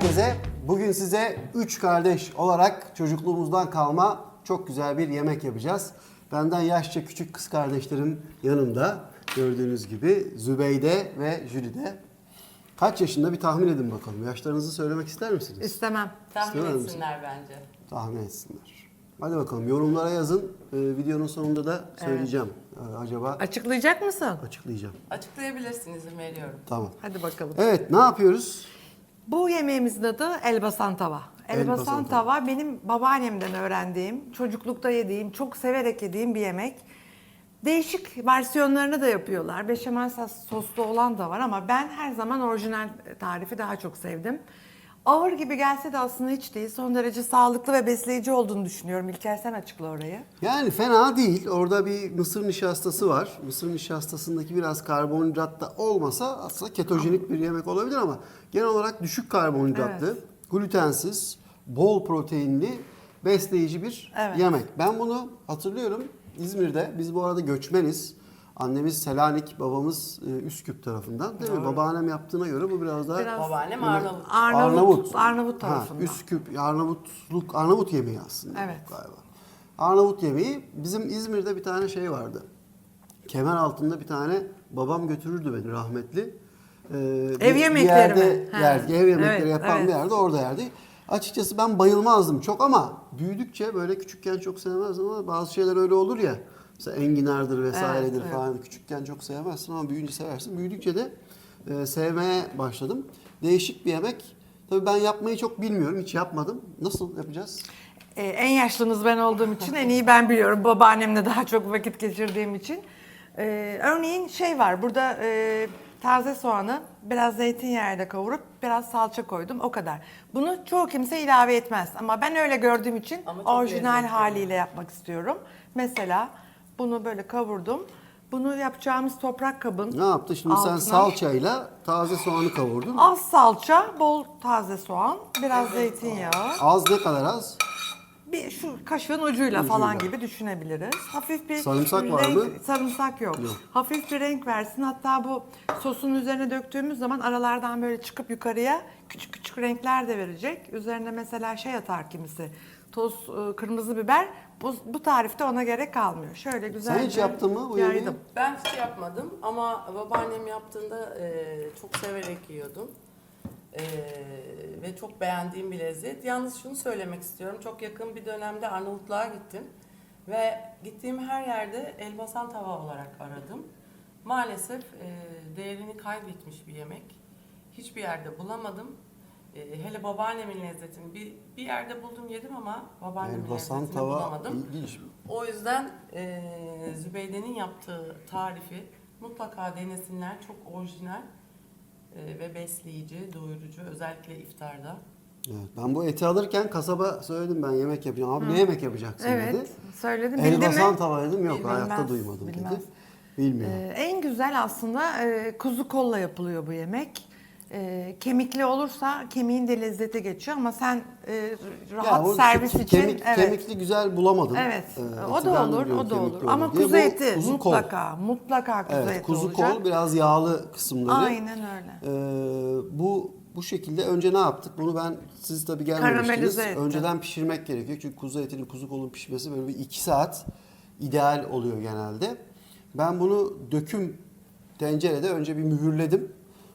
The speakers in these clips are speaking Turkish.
herkese. Bugün size üç kardeş olarak çocukluğumuzdan kalma çok güzel bir yemek yapacağız. Benden yaşça küçük kız kardeşlerim yanımda. Gördüğünüz gibi Zübeyde ve Jülide. Kaç yaşında bir tahmin edin bakalım. Yaşlarınızı söylemek ister misiniz? İstemem. Tahmin İstemez misin? etsinler bence. Tahmin etsinler. Hadi bakalım yorumlara yazın. Ee, videonun sonunda da söyleyeceğim. Ee, acaba Açıklayacak mısın? açıklayacağım. Açıklayabilirsin izin veriyorum. Tamam. Hadi bakalım. Evet ne yapıyoruz? Bu yemeğimizin adı elbasan tava. Elbasan Elbasan tava benim babaannemden öğrendiğim, çocuklukta yediğim, çok severek yediğim bir yemek. Değişik versiyonlarını da yapıyorlar. Beşamel sos- soslu olan da var ama ben her zaman orijinal tarifi daha çok sevdim. Ağır gibi gelse de aslında hiç değil. Son derece sağlıklı ve besleyici olduğunu düşünüyorum. İlker sen açıkla orayı. Yani fena değil. Orada bir mısır nişastası var. Mısır nişastasındaki biraz karbonhidrat da olmasa aslında ketojenik bir yemek olabilir ama genel olarak düşük karbonhidratlı, glutensiz, bol proteinli, besleyici bir Evet. yemek. Ben bunu hatırlıyorum İzmir'de. Biz bu arada göçmeniz. Annemiz Selanik, babamız e, Üsküp tarafından değil mi? Babaannem yaptığına göre bu biraz daha Biraz- Babaannem Arnavut. Arnavut, Arnavut, tarafından. Ha, Üsküp, Arnavutluk, Arnavut yemeği aslında Evet. galiba. Arnavut yemeği. Bizim İzmir'de bir tane şey vardı. Kemer altında bir tane babam götürürdü beni rahmetli. Ee, Ev bir- yemekleri bir yerde mi? Ha. yerdi. Ev yemekleri Evet, yapan evet. bir yerde orada yerdi. Açıkçası ben bayılmazdım çok ama büyüdükçe böyle küçükken çok sevmezdim ama bazı şeyler öyle olur ya. Mesela enginardır vesairedir Evet, evet. falan küçükken çok sevmezsin ama büyüyünce seversin. Büyüdükçe de e, sevmeye başladım. Değişik bir yemek. Tabii ben yapmayı çok bilmiyorum. Hiç yapmadım. Nasıl yapacağız? Ee, en yaşlınız ben olduğum için en iyi ben biliyorum. Babaannemle daha çok vakit geçirdiğim için. Ee, örneğin şey var burada e, taze soğanı biraz zeytinyağıyla kavurup biraz salça koydum o kadar. Bunu çoğu kimse ilave etmez ama ben öyle gördüğüm için orijinal haliyle yapmak istiyorum. Mesela bunu böyle kavurdum. Bunu yapacağımız toprak kabın Ne yaptı? Şimdi sen altına salçayla taze soğanı kavurdun. Az salça, bol taze soğan, biraz zeytinyağı. Az ne kadar az? Bir şu kaşığın ucuyla, falan gibi düşünebiliriz. Hafif bir Sarımsak var renk, mı? Sarımsak yok. Yok. Hafif bir renk versin. Hatta bu sosun üzerine döktüğümüz zaman aralardan böyle çıkıp yukarıya küçük küçük renkler de verecek. Üzerine mesela şey atar kimisi. Toz e, kırmızı biber. Bu, bu tarifte ona gerek kalmıyor. Şöyle güzel. Sen hiç yaptın mı bu yemeği? yaydım. Ben hiç yapmadım ama babaannem yaptığında e, çok severek yiyordum. E, ve çok beğendiğim bir lezzet. Yalnız şunu söylemek istiyorum. Çok yakın bir dönemde Arnavutluğa gittim. Ve gittiğim her yerde elbasan tava olarak aradım. Maalesef e, değerini kaybetmiş bir yemek. Hiçbir yerde bulamadım. E, hele babaannemin lezzetini bir, bir yerde buldum yedim ama babaannemin Elbasan lezzetini tava bulamadım. ilginç. O yüzden e, Zübeyde'nin yaptığı tarifi mutlaka denesinler. Çok orijinal e, ve besleyici, doyurucu özellikle iftarda. Evet, ben bu eti alırken kasaba söyledim ben yemek yapacağım. Abi ne yemek yapacaksın Evet, dedi. söyledim. Bildi Elbasan mi? tava dedim. Yok Bilmez, hayatta duymadım bilmez. dedi. Bilmiyorum. Ee, en güzel aslında e, kuzu kolla yapılıyor bu yemek. E, kemikli olursa kemiğin de lezzeti geçiyor ama sen e, rahat o servis ke- için kemik, evet. kemikli güzel bulamadım. Evet. Ee, o da olur, o da olur. Ama diye. kuzu eti kuzu kol. mutlaka, mutlaka kuzu Evet, eti kuzu olacak. kol biraz yağlı kısımları. Aynen öyle. Ee, bu bu şekilde önce ne yaptık? Bunu ben siz tabii gelmemiştiniz. Önceden pişirmek gerekiyor. Çünkü kuzu etinin kuzu kolun pişmesi böyle bir iki saat ideal oluyor genelde. Ben bunu döküm tencerede önce bir mühürledim.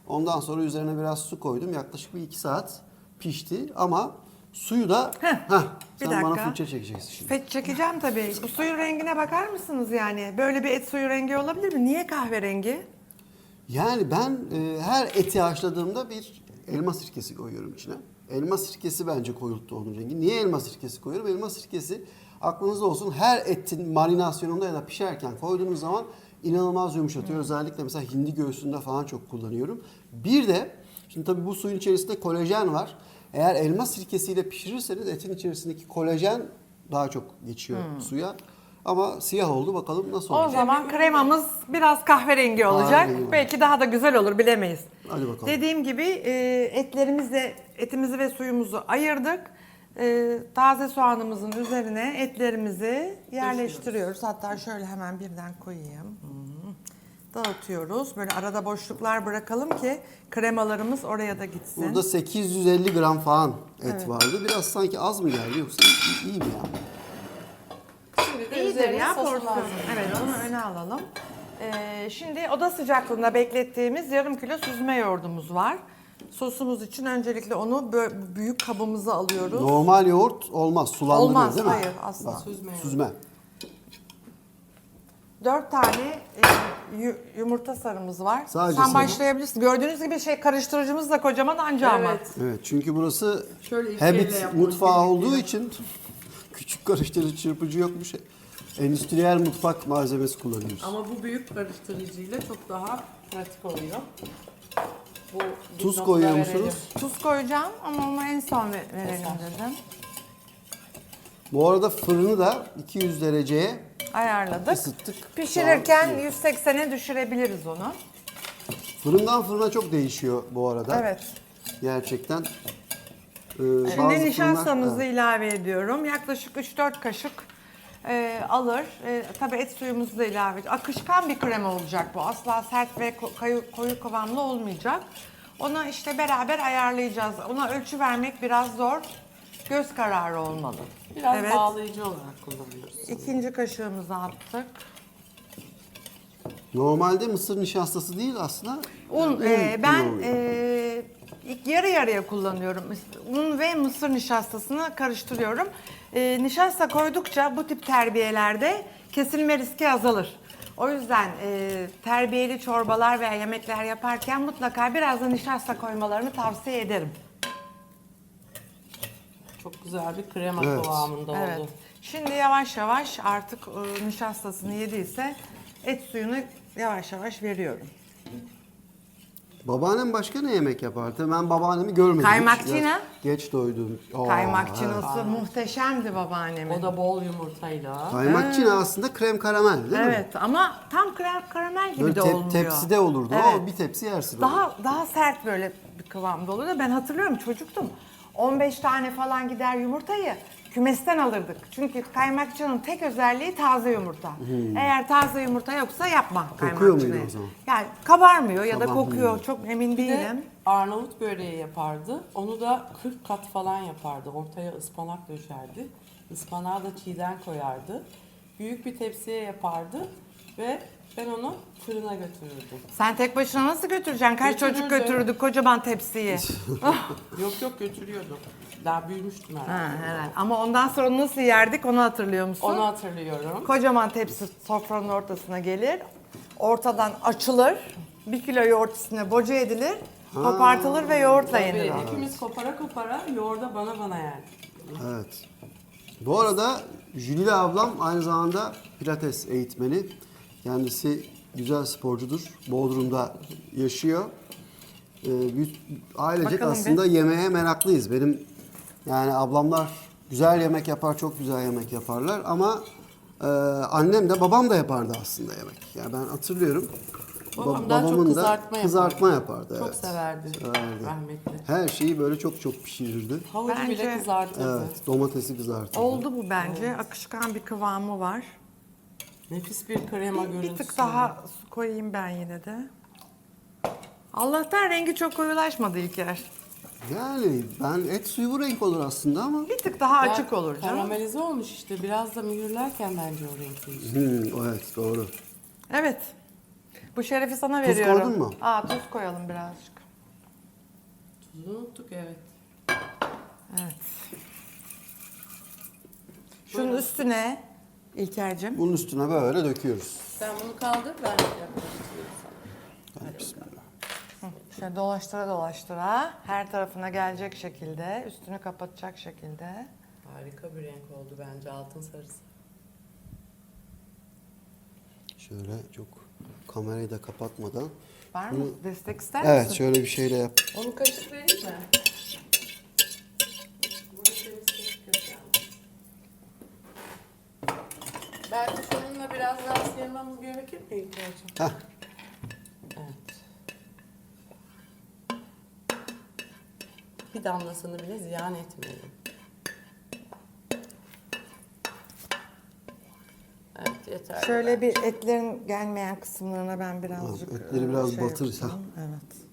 Ondan sonra üzerine biraz su koydum. Yaklaşık bir iki saat pişti ama suyu da Heh, Heh, bir sen bana dakika. fırça çekeceksin şimdi. Peki çekeceğim tabii. Bu suyun rengine bakar mısınız yani? Böyle bir et suyu rengi olabilir mi? Niye kahverengi? Yani ben e, her eti haşladığımda bir elma sirkesi koyuyorum içine. Elma sirkesi bence koyulttu onun rengi. Niye elma sirkesi koyuyorum? Elma sirkesi aklınızda olsun her etin marinasyonunda ya da pişerken koyduğunuz zaman inanılmaz yumuşatıyor. Özellikle mesela hindi göğsünde falan çok kullanıyorum. Bir de şimdi tabii bu suyun içerisinde kolajen var. Eğer elma sirkesiyle pişirirseniz etin içerisindeki kolajen daha çok geçiyor suya. Ama siyah oldu bakalım nasıl O olacak. zaman kremamız biraz kahverengi olacak. Kahverengi. Belki daha da güzel olur bilemeyiz. Hadi bakalım. Dediğim gibi e, etlerimizle etimizi ve suyumuzu ayırdık. E, taze soğanımızın üzerine etlerimizi yerleştiriyoruz. Hatta şöyle hemen birden koyayım. Dağıtıyoruz. Böyle arada boşluklar bırakalım ki kremalarımız oraya da gitsin. Burada 850 gram falan et Evet. vardı. Biraz sanki az mı geldi yoksa iyi, iyi mi ya? Şimdi de İyidir üzerine ya sosunu porsiyon. Evet onu öne alalım. Ee, şimdi oda sıcaklığında beklettiğimiz yarım kilo süzme yoğurdumuz var. Sosumuz için öncelikle onu büyük kabımıza alıyoruz. Normal yoğurt olmaz. Sulandırıyor Olmaz, değil mi? hayır, asla. Bak, Süzme. Süzme. Dört tane e, yu- yumurta sarımız var. Sadece Sen sarı. başlayabilirsin. Gördüğünüz gibi şey karıştırıcımız da kocaman anca ama. Evet. Evet çünkü burası Şöyle iki elle Habit yapmak mutfağı olduğu için küçük karıştırıcı çırpıcı yokmuş. Endüstriyel mutfak malzemesi kullanıyoruz. Ama bu büyük karıştırıcıyla çok daha pratik oluyor. Bu Tuz koyuyor musunuz? Tuz koyacağım ama onu en son ve- verelim dedim. Bu arada fırını da 200 dereceye Ayarladık. ısıttık. Pişirirken Şu an iyi. 180'e düşürebiliriz onu. Fırından fırına çok değişiyor bu arada. Evet. Gerçekten. Ee, Şimdi nişastamızı fırınlar- ilave ediyorum. Yaklaşık 3-4 kaşık e, alır. E, tabii et suyumuzu da ilave edeceğiz. Akışkan bir krema olacak bu. Asla sert ve ko- koyu, koyu kıvamlı olmayacak. Onu işte beraber ayarlayacağız. Ona ölçü vermek biraz zor. Göz kararı olmalı. Biraz evet. bağlayıcı olarak kullanıyoruz. İkinci kaşığımızı attık. Normalde mısır nişastası değil aslında. Un, e, ben kullanılıyor. e, ilk yarı yarıya kullanıyorum. Un ve mısır nişastasını karıştırıyorum. E, nişasta koydukça bu tip terbiyelerde kesilme riski azalır. O yüzden e, terbiyeli çorbalar veya yemekler yaparken mutlaka biraz da nişasta koymalarını tavsiye ederim. Çok güzel bir krema Evet. kıvamında Evet. oldu. Şimdi yavaş yavaş artık e, nişastasını yediyse et suyunu yavaş yavaş veriyorum. Babaannem başka ne yemek yapardı? Ben babaannemi görmedim. hiç. Kaymakçına. Biraz Geç doydum. Aa, Kaymakçinosu muhteşemdi babaannemin. O da bol yumurtayla. evet. Kaymakçına aslında krem karamel değil mi? Evet ama tam krem karamel gibi Böyle de tep- olmuyor. tepside olurdu. Evet. O bir tepsi yersin. onu. Daha daha sert böyle bir kıvamda oluyor. Ben hatırlıyorum çocuktum. 15 tane falan gider yumurtayı kümesten alırdık. Çünkü kaymakçının tek özelliği taze yumurta. Eğer taze yumurta yoksa yapma Kokuyor muydu o zaman? Yani kabarmıyor ya da Sabah kokuyor. mıydı? Çok emin Bir de değilim. Arnavut böreği yapardı. Onu da 40 kat falan yapardı. Ortaya ıspanak döşerdi. Ispanağı da çiğden koyardı. Büyük bir tepsiye yapardı ve ben onu fırına götürürdüm. Sen tek başına nasıl götüreceksin? Kaç çocuk Götürürdüm. götürürdük kocaman tepsiyi? Yok yok götürüyordum. Daha büyümüştüm herhalde. ha, herhalde. Ama ondan sonra nasıl yerdik onu hatırlıyor musun? Onu hatırlıyorum. Kocaman tepsi sofranın ortasına gelir. Ortadan açılır. Bir kilo yoğurt üstüne boca edilir. Kopartılır ve yoğurtla yenir Tabii o. ikimiz kopara kopara yoğurda bana bana yerdik. Evet. Bu arada Jülide ablam aynı zamanda pilates eğitmeni. Kendisi güzel sporcudur. Bodrum'da yaşıyor. Ee, ailecek Bakalım aslında yemeğe meraklıyız. Benim yani ablamlar güzel yemek yapar, çok güzel yemek yaparlar ama e, annem de babam da yapardı aslında yemek. Yani ben hatırlıyorum. Babam Ba- daha çok kızartma yapardı. kızartma yapardı. Çok evet. severdi. Severdi. Rahmetli. Her şeyi böyle çok çok pişirirdi. Havucu Bence- bile kızartırdı. Evet, domatesi kızartırdı. Oldu bu bence. Akışkan bir kıvamı var. Nefis bir krema görüntüsü. Bir tık daha su koyayım ben yine de. Allah'tan rengi çok koyulaşmadı İlker. Yani ben et suyu bu renk olur aslında ama Bir tık daha Ya, açık olur canım. Karamelize olmuş işte. Biraz da mühürlerken bence o renk değişti. Hmm, evet doğru. Evet. Bu şerefi sana Tuz veriyorum. koydun mu? Aa tuz koyalım birazcık. Tuzu unuttuk evet. Evet. Şunun üstüne İlker'cim. Bunun üstüne böyle döküyoruz. Sen bunu kaldır ben. Hadi bismillah. Şöyle dolaştıra dolaştıra her tarafına gelecek şekilde, üstünü kapatacak şekilde. Harika bir renk oldu bence altın sarısı. Şöyle çok kamerayı da kapatmadan. Var mı? Bunu- Destek ister Evet misin? şöyle bir şeyle yap. Onu kaşık vereyim mi? Bunu temizleyip götüreceğim. Belki seninle sıyırmamız gerekir mi İlker'cim? Heh. Evet. Bir damlasını bile ziyan etmeyelim. Evet. yeter. Şöyle bir etlerin gelmeyen kısımlarına ben birazcık etleri e, biraz şey batır, yapacağım. Evet.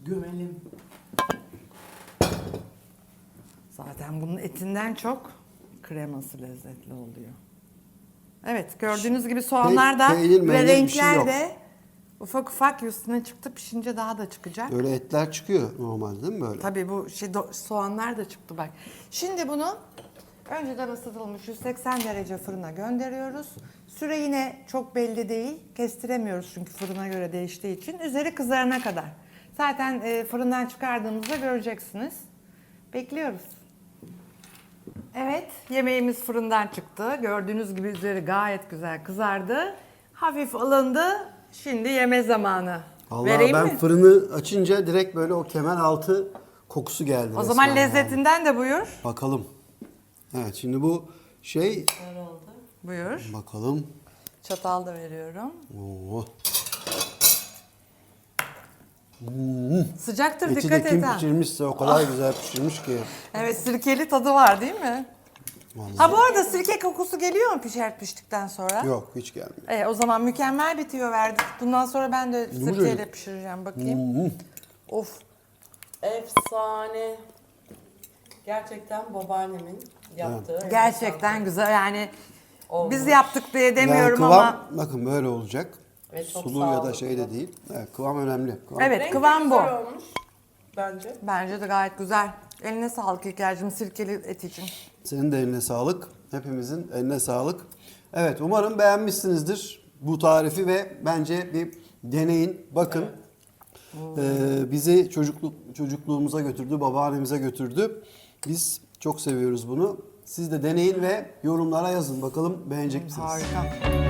Gömelim. Zaten bunun etinden çok kreması lezzetli oluyor. Evet gördüğünüz gibi soğanlar da peynir, ve bir şey renkler yok. de ufak ufak üstüne çıktı. Pişince daha da çıkacak. Böyle etler çıkıyor normalde değil mi böyle? Tabii bu şey do- soğanlar da çıktı bak. Şimdi bunu önceden ısıtılmış 180 derece fırına gönderiyoruz. Süre yine çok belli değil. Kestiremiyoruz çünkü fırına göre değiştiği için. Üzeri kızarana kadar. Zaten e, fırından çıkardığımızda göreceksiniz. Bekliyoruz. Evet, yemeğimiz fırından çıktı. Gördüğünüz gibi üzeri gayet güzel kızardı. Hafif alındı. Şimdi yeme zamanı. Allah Vereyim ben mi? fırını açınca direkt böyle o kemer altı kokusu geldi. O resmen zaman yani. lezzetinden de buyur. Bakalım. Evet şimdi bu şey Güzel oldu. Buyur. bakalım. Çatal da veriyorum. Oo. Sıcaktır Eti de dikkat kim et ha. pişirmişse o kadar güzel pişirmiş ki. Evet sirkeli tadı var değil mi? Vallahi. Ha bu arada sirke kokusu geliyor mu pişer piştikten sonra? Yok hiç gelmiyor. E, o zaman mükemmel bitiyor verdik. Bundan sonra ben de sirkeyle pişireceğim bakayım. Of. Efsane. Gerçekten babaannemin yaptığı. Gerçekten güzel yani Olmuş. biz yaptık diye demiyorum yani kıvam, ama bakın böyle olacak. Ve çok Sulu ya da sağlıklı. şey de değil. Evet, kıvam önemli. Kıvam. Evet, Renk de kıvam bu. güzel olmuş bence. bence de gayet güzel. Eline sağlık İlker'cim sirkeli et için. Senin de eline sağlık. Hepimizin eline sağlık. Evet umarım beğenmişsinizdir bu tarifi ve bence bir deneyin. Bakın Ee, bizi çocukluk çocukluğumuza götürdü, babaannemize götürdü. Biz çok seviyoruz bunu. Siz de deneyin ve yorumlara yazın. Bakalım beğenecek misiniz? Harika.